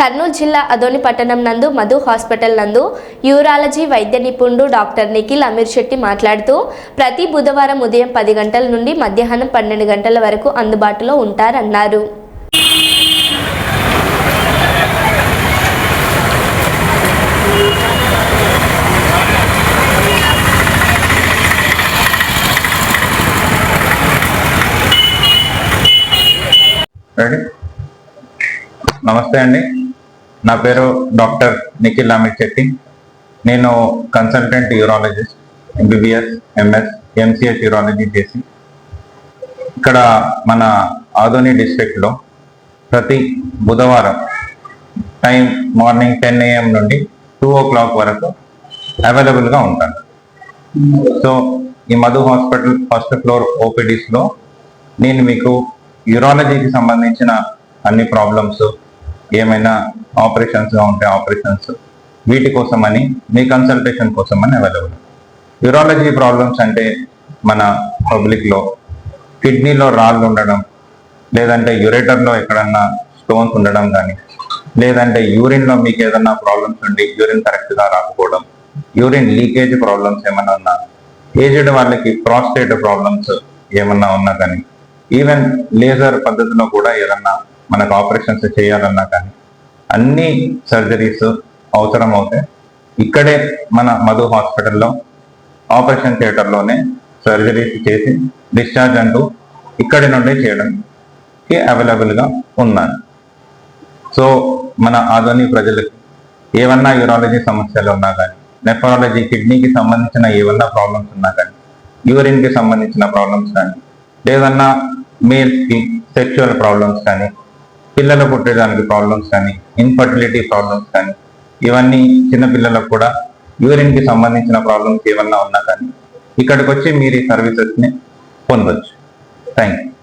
కర్నూలు జిల్లా అదోని పట్టణం నందు మధు హాస్పిటల్ నందు యూరాలజీ వైద్య నిపుణుడు డాక్టర్ నిఖిల్ అమీర్ శెట్టి మాట్లాడుతూ ప్రతి బుధవారం ఉదయం పది గంటల నుండి మధ్యాహ్నం పన్నెండు గంటల వరకు అందుబాటులో ఉంటారన్నారు. నమస్తే అండి. నా పేరు డాక్టర్ నిఖిల్ అమిత్ శెట్టి. నేను consultant urologist MBBS MS MCS urology చేసి ఇక్కడ మన ఆదోని డిస్ట్రిక్ట్లో ప్రతి బుధవారం టైం మార్నింగ్ టెన్ ఏఎం నుండి టూ ఓ క్లాక్ వరకు అవైలబుల్గా ఉంటాను. సో ఈ మధు హాస్పిటల్ ఫస్ట్ ఫ్లోర్ ఓపీడీస్లో నేను మీకు యూరాలజీకి సంబంధించిన అన్ని ప్రాబ్లమ్స్ ఏమైనా ఆపరేషన్స్గా ఉంటే ఆపరేషన్స్ వీటి కోసమని మీ కన్సల్టేషన్ కోసమని అవైలబుల్ యూరాలజీ ప్రాబ్లమ్స్ అంటే మన పబ్లిక్లో కిడ్నీలో రాళ్ళు ఉండడం లేదంటే యురేటర్లో ఎక్కడన్నా స్టోన్స్ ఉండడం కానీ లేదంటే యూరిన్లో మీకు ఏదన్నా ప్రాబ్లమ్స్ ఉండి యూరిన్ కరెక్ట్గా రాకపోవడం యూరిన్ లీకేజ్ ప్రాబ్లమ్స్ ఏమైనా ఉన్నా ఏజ్డ్ వాళ్ళకి ప్రాస్టేట్ ప్రాబ్లమ్స్ ఏమన్నా ఉన్నా కానీ ఈవెన్ లేజర్ పద్ధతిలో కూడా ఏదన్నా మనకు ఆపరేషన్స్ చేయాలన్నా కానీ అన్ని సర్జరీస్ అవసరం అవుతాయి ఇక్కడే మన మధు హాస్పిటల్లో ఆపరేషన్ థియేటర్లోనే సర్జరీస్ చేసి డిశ్చార్జ్ అంటూ ఇక్కడి నుండి చేయడానికి అవైలబుల్గా ఉన్నాను సో మన ఆధుని ప్రజలకు ఏమన్నా యూరాలజీ సమస్యలు ఉన్నా కానీ నెఫరాలజీ కిడ్నీకి సంబంధించిన ఏమన్నా ప్రాబ్లమ్స్ ఉన్నా కానీ యూరిన్కి సంబంధించిన ప్రాబ్లమ్స్ కానీ లేదన్నా మేల్స్కి సెక్చువల్ సెక్షువల్ ప్రాబ్లమ్స్ కానీ పిల్లలు పుట్టడానికి ప్రాబ్లమ్స్ కానీ ఇన్ఫర్టిలిటీ ప్రాబ్లమ్స్ కానీ ఇవన్నీ చిన్నపిల్లలకు కూడా యూరిన్కి సంబంధించిన ప్రాబ్లమ్స్ ఏమన్నా ఉన్నా కానీ ఇక్కడికి వచ్చి మీరు ఈ సర్వీసెస్ని పొందొచ్చు. Thank you